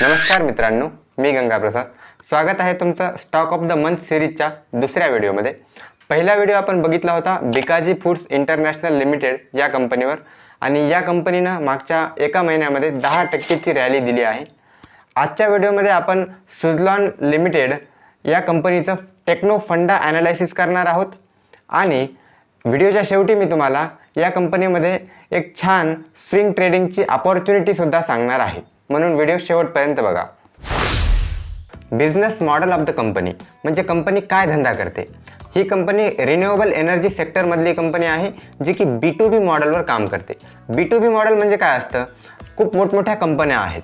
नमस्कार मित्रांनो मी गंगाप्रसाद. स्वागत आहे तुमचं स्टॉक ऑफ द मंथ सिरीजच्या दुसऱ्या व्हिडिओमध्ये. पहिला व्हिडिओ आपण बघितला होता बिकाजी फूड्स इंटरनॅशनल लिमिटेड या कंपनीवर. आणि या कंपनीनं मागच्या एका महिन्यामध्ये दहा टक्केची रॅली दिली आहे. आजच्या व्हिडिओमध्ये आपण सुझलॉन लिमिटेड या कंपनीचं टेक्नो फंडा ॲनालायसिस करणार आहोत. आणि व्हिडिओच्या शेवटी मी तुम्हाला या कंपनीमध्ये एक छान स्विंग ट्रेडिंगची अपॉर्च्युनिटीसुद्धा सांगणार आहे. म्हणून व्हिडिओ शेवटपर्यंत बघा. Business model of the company म्हणजे कंपनी काय धंदा करते? ही कंपनी रिन्युएबल एनर्जी सेक्टरमधली कंपनी आहे जी की बी टू बी मॉडेलवर काम करते. बी टू बी मॉडेल म्हणजे काय असतं? खूप मोठमोठ्या कंपन्या आहेत.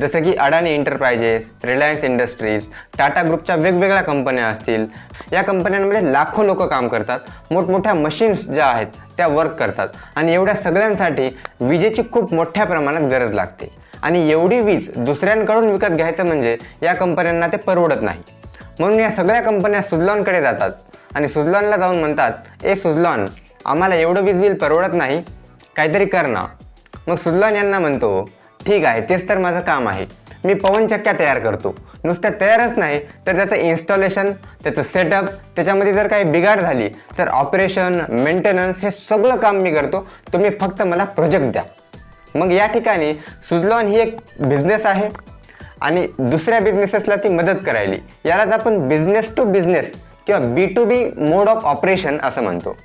जसं की अडाणी एंटरप्राइजेस रिलायन्स इंडस्ट्रीज टाटा ग्रुपच्या वेगवेगळ्या कंपन्या असतील. या कंपन्यांमध्ये लाखो लोक काम करतात. मोठमोठ्या मशीन्स ज्या आहेत त्या वर्क करतात. आणि एवढ्या सगळ्यांसाठी विजेची खूप मोठ्या प्रमाणात गरज लागते. आणि एवढी वीज दुसऱ्यांकडून विकत घ्यायचं म्हणजे या कंपन्यांना ते परवडत नाही. म्हणून या सगळ्या कंपन्या सुजलॉनकडे जातात आणि सुजलॉनला जाऊन म्हणतात ए सुजलॉन आम्हाला एवढं वीज बिल परवडत नाही काहीतरी कर ना. मग सुजलॉन यांना म्हणतो ठीक आहे तेच तर माझं काम आहे. मी पवनचक्क्या तयार करतो. नुसत्या तयारच नाही तर त्याचं इन्स्टॉलेशन त्याचं सेटअप त्याच्यामध्ये जर काही बिघाड झाली तर ऑपरेशन मेंटेनन्स हे सगळं काम मी करतो. तुम्ही फक्त मला प्रोजेक्ट द्या. मग या ठिकाणी सुझलॉन ही एक बिझनेस आहे आणि दुसऱ्या बिझनेसेसला ती मदत करायली. यालाच आपण बिझनेस टू बिझनेस किंवा B to B mode of operation असं म्हणतो.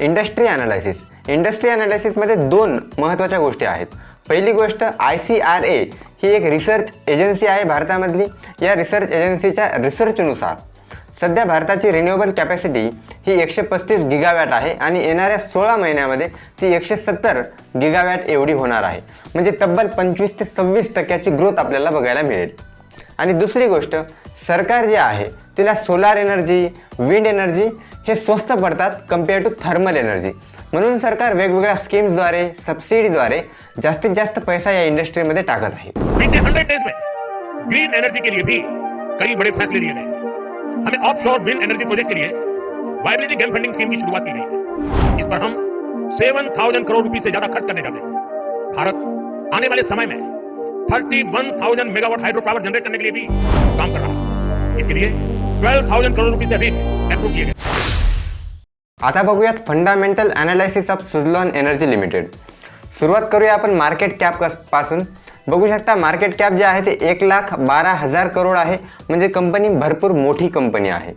इंडस्ट्री अनालायसिस इंडस्ट्री अनालायसिसमध्ये दोन महत्त्वाच्या गोष्टी आहेत. पहिली गोष्ट आय सी आर ए ही एक रिसर्च एजन्सी आहे भारतामधली. या रिसर्च एजन्सीच्या रिसर्चनुसार सध्या भारताची रिन्युएबल कॅपॅसिटी ही एकशे पस्तीस गिगावॅट आहे आणि येणाऱ्या सोळा महिन्यामध्ये ती एकशे सत्तर गिगावॅट एवढी होणार आहे. म्हणजे तब्बल पंचवीस ते सव्वीस टक्क्याची ग्रोथ आपल्याला बघायला मिळेल. आणि दुसरी गोष्ट सरकार जे आहे तिला सोलार एनर्जी विंड एनर्जी हे स्वस्त पडतात कंपेअर टू थर्मल एनर्जी म्हणून सरकार वेगवेगळ्या स्कीम्सद्वारे सबसिडीद्वारे जास्तीत जास्त पैसा या इंडस्ट्रीमध्ये टाकत आहे. ग्रीन एनर्जी के लिए भी कई बड़े फैसले लिए गए हमें offshore wind energy project के लिए वायबिलिटी गैप फंडिंग स्कीम की शुरुआत की गई। इस पर हम सेवन थाउज़ेंड करोड़ रुपए से ज़्यादा खर्च करने जाते हैं। भारत आने वाले समय में thirty one thousand megawatt hydro power generate करने के लिए भी काम कर रहा है। इसके लिए ट्वेल्व थाउज़ेंड करोड़ रुपए से अधिक अप्रूव किए गए। आता बघूयात fundamental analysis of Suzlon energy limited सुरुवात करूया आपण मार्केट कॅप पासून. बघू शकता मार्केट कॅप जे आहे ते एक लाख बारा हजार करोड आहे. म्हणजे कंपनी भरपूर मोठी कंपनी आहे.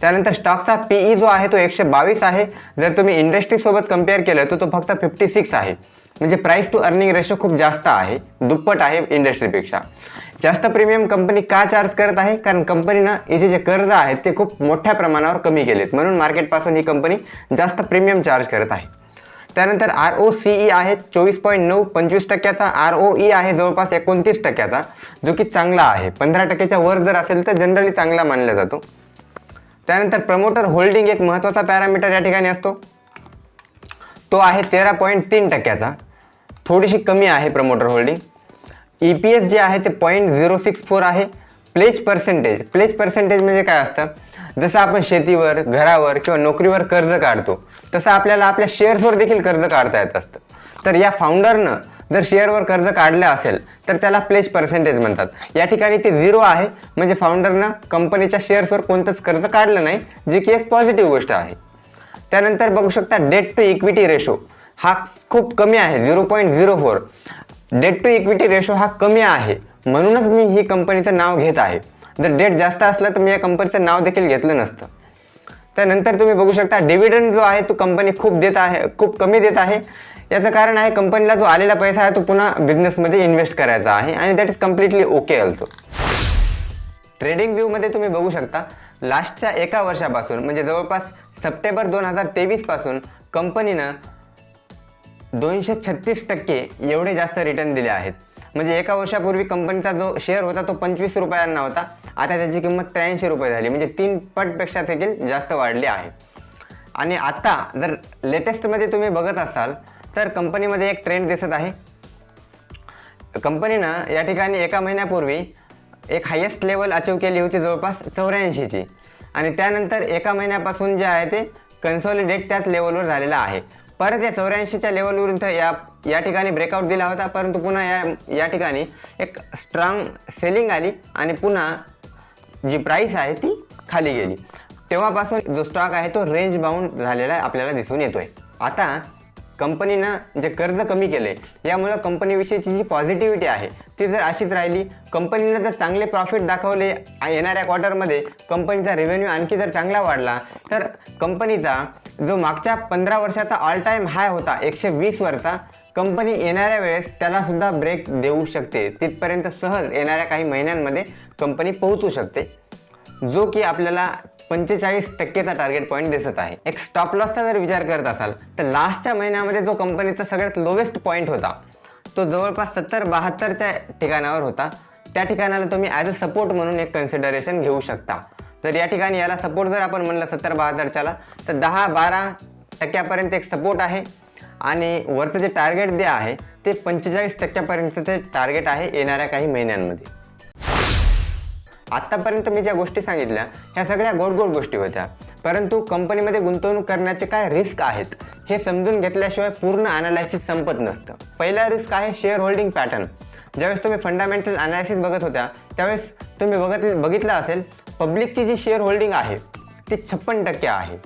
त्यानंतर स्टॉकचा पीई जो आहे तो एकशे बावीस आहे. जर तुम्ही इंडस्ट्रीसोबत कंपेअर केलं तर तो फक्त फिफ्टी सिक्स आहे. म्हणजे प्राईस टू अर्निंग रेशो खूप जास्त आहे. दुप्पट आहे इंडस्ट्रीपेक्षा जास्त प्रीमियम कंपनी का चार्ज करत आहे? कारण कंपनीनं याचे जे कर्ज आहेत ते खूप मोठ्या प्रमाणावर कमी केलेत. म्हणून मार्केटपासून ही कंपनी जास्त प्रीमियम चार्ज करत आहे. त्यानंतर आर ओ सी ई आहे चोवीस पॉईंट नऊ पंचवीस टक्क्याचा आर ओ ई आहे जवळपास एकोणतीस टक्क्याचा जो की चांगला आहे. पंधरा टक्क्याच्या वर जर असेल तर जनरली चांगला मानला जातो. त्यानंतर प्रमोटर होल्डिंग एक महत्त्वाचा पॅरामीटर या ठिकाणी असतो. तो आहे तेरा पॉईंट तीन टक्क्याचा. थोडीशी कमी आहे promoter holding. E P S जे आहे ते पॉईंट झिरो सिक्स फोर आहे. प्लेज पर्सेंटेज प्लेज पर्सेंटेज म्हणजे काय असतं? जसं आपण शेतीवर घरावर किंवा नोकरीवर कर्ज काढतो तसं आपल्याला आपल्या शेअर्सवर देखील कर्ज काढता येत असतं. तर या फाउंडरनं जर शेअरवर कर्ज काढलं असेल तर त्याला प्लेज पर्सेंटेज म्हणतात. या ठिकाणी ते झिरो आहे म्हणजे फाउंडरनं कंपनीच्या शेअर्सवर कोणतंच कर्ज काढलं नाही जी की एक पॉझिटिव्ह गोष्ट आहे. त्यानंतर बघू शकता डेट टू इक्विटी रेशो हा खूप कमी आहे zero point zero four debt to equity ratio हा कमी आहे. म्हणूनच मी ही कंपनीचं नाव घेत आहे. जर डेट जास्त असलं तर मी या कंपनीचं नाव देखील घेतलं नसतं. त्यानंतर तुम्ही बघू शकता डिव्हिडंड जो आहे तो कंपनी खूप देत आहे खूप कमी देत आहे. याचं कारण आहे कंपनीला जो आलेला पैसा आहे तो पुन्हा बिझनेसमध्ये इन्व्हेस्ट करायचा आहे आणि that is completely okay also trading व्ह्यूमध्ये तुम्ही बघू शकता लास्टच्या एका वर्षापासून म्हणजे जवळपास सप्टेंबर दोन हजार तेवीसपासून कंपनीनं दोनशे छत्तीस टक्के एवढे जास्त रिटर्न दिले आहेत. म्हणजे एका वर्षापूर्वी कंपनीचा जो शेअर होता तो पंचवीस रुपयांना होता. आता त्याची किंमत त्र्याऐंशी रुपये झाली. म्हणजे तीन पटपेक्षा देखील जास्त वाढली आहे. आणि आता जर लेटेस्टमध्ये तुम्ही बघत असाल तर कंपनीमध्ये एक ट्रेंड दिसत आहे. कंपनीनं या ठिकाणी एका महिन्यापूर्वी एक हायेस्ट लेवल अचीव केली होती जवळपास चौऱ्याऐंशीची. आणि त्यानंतर एका महिन्यापासून जे आहे ते कन्सॉलिडेट त्याच लेवलवर झालेलं आहे. परत या चौऱ्याऐंशीच्या लेवलवरून तर या या ठिकाणी ब्रेकआउट दिला होता परंतु पुन्हा या या ठिकाणी एक स्ट्रॉंग सेलिंग आली आणि पुन्हा जी प्राईस आहे ती खाली गेली. तेव्हापासून जो स्टॉक आहे तो रेंज बाउंड झालेला आपल्याला दिसून येतोय. आता कंपनीनं जे कर्ज कमी केले यामुळं कंपनीविषयीची जी पॉझिटिव्हिटी आहे ती जर अशीच राहिली कंपनीनं जर चांगले प्रॉफिट दाखवले येणाऱ्या क्वार्टरमध्ये कंपनीचा रेव्हेन्यू आणखी जर चांगला वाढला तर कंपनीचा जो मागच्या पंधरा वर्षाचा ऑल टाईम हाय होता एकशे वीसवरचा कंपनी येणाऱ्या वेळेस त्याला सुद्धा ब्रेक देऊ शकते. तिथपर्यंत सहज येणाऱ्या काही महिन्यांमध्ये कंपनी पोहोचू शकते जो की आपल्याला पंचेचाळीस टक्केचा टार्गेट पॉईंट दिसत आहे. एक स्टॉप लॉसचा जर विचार करत असाल तर लास्टच्या महिन्यामध्ये जो कंपनीचा सगळ्यात लोवेस्ट पॉईंट होता तो जवळपास सत्तर बहात्तरच्या ठिकाणावर होता. त्या ठिकाणाला तुम्ही ॲज अ सपोर्ट म्हणून एक कन्सिडरेशन घेऊ शकता. तर या ठिकाणी याला सपोर्ट जर आपण म्हणलं सत्तर बहात्तरच्याला तर दहा बारा टक्क्यापर्यंत एक सपोर्ट आहे. आणि वरचं जे टार्गेट जे आहे ते पंचेचाळीस टक्क्यापर्यंतचे टार्गेट आहे येणाऱ्या काही महिन्यांमध्ये. आत्तापर्यंत मी ज्या गोष्टी सांगितल्या ह्या सगळ्या गोड गोड गोष्टी होत्या. परंतु कंपनीमध्ये गुंतवणूक करण्याचे काय रिस्क आहेत हे समजून घेतल्याशिवाय पूर्ण अनालायसिस संपत नसतं. पहिला रिस्क आहे शेअर होल्डिंग पॅटर्न ज्यावेळेस तुम्ही फंडामेंटल अनालिसिस बघत होत्या त्यावेळेस तुम्ही बघत बघितलं असेल पब्लिकची जी शेअर होल्डिंग आहे ती छप्पन टक्के आहे.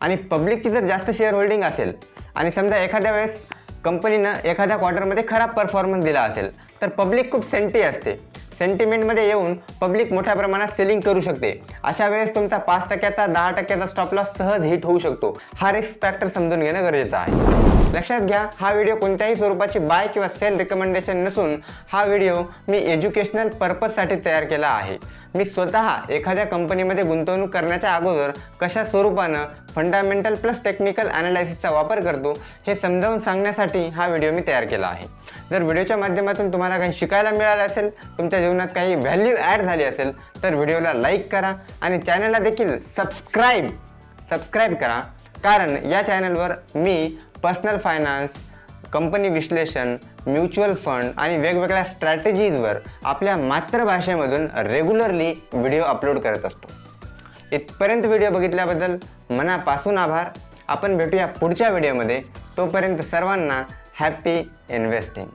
आणि पब्लिकची जर जास्त शेअर होल्डिंग असेल आणि समजा एखाद्या वेळेस कंपनीनं एखाद्या क्वार्टरमध्ये खराब परफॉर्मन्स दिला असेल तर पब्लिक खूप सेंटी असते. सेंटिमेंटमध्ये येऊन पब्लिक मोठ्या प्रमाणात सेलिंग करू शकते. अशा वेळेस तुमचा पाच टक्क्याचा दहा टक्क्याचा स्टॉप लॉस सहज हिट होऊ शकतो. हा रिस्क फॅक्टर समजून घेणं गरजेचं आहे. लक्षात घ्या हा व्हिडिओ कोणत्याही स्वरूपाची बाय किंवा सेल रिकमेंडेशन नसून हा व्हिडिओ मी एज्युकेशनल पर्पजसाठी तयार केला आहे. मी स्वतः एखाद्या कंपनीमध्ये गुंतवणूक करण्याच्या अगोदर कशा स्वरूपानं फंडामेंटल प्लस टेक्निकल अनालायसिसचा वापर करतो हे समजावून सांगण्यासाठी हा व्हिडिओ मी तयार केला आहे. जर व्हिडिओच्या माध्यमातून तुम्हाला काही शिकायला मिळालं असेल तुमच्या जीवनात काही व्हॅल्यू ॲड झाली असेल तर व्हिडिओला लाईक करा आणि चॅनलला देखील सबस्क्राईब सबस्क्राईब करा. कारण या चॅनलवर मी पर्सनल फायनान्स कंपनी विश्लेषण म्युच्युअल फंड आणि वेगवेगळ्या स्ट्रॅटेजीजवर आपल्या मातृभाषेमधून रेग्युलरली व्हिडिओ अपलोड करत असतो. इथपर्यंत व्हिडिओ बघितल्याबद्दल मनापासून आभार. आपण भेटूया पुढच्या व्हिडिओमध्ये तोपर्यंत सर्वांना हॅपी इन्व्हेस्टिंग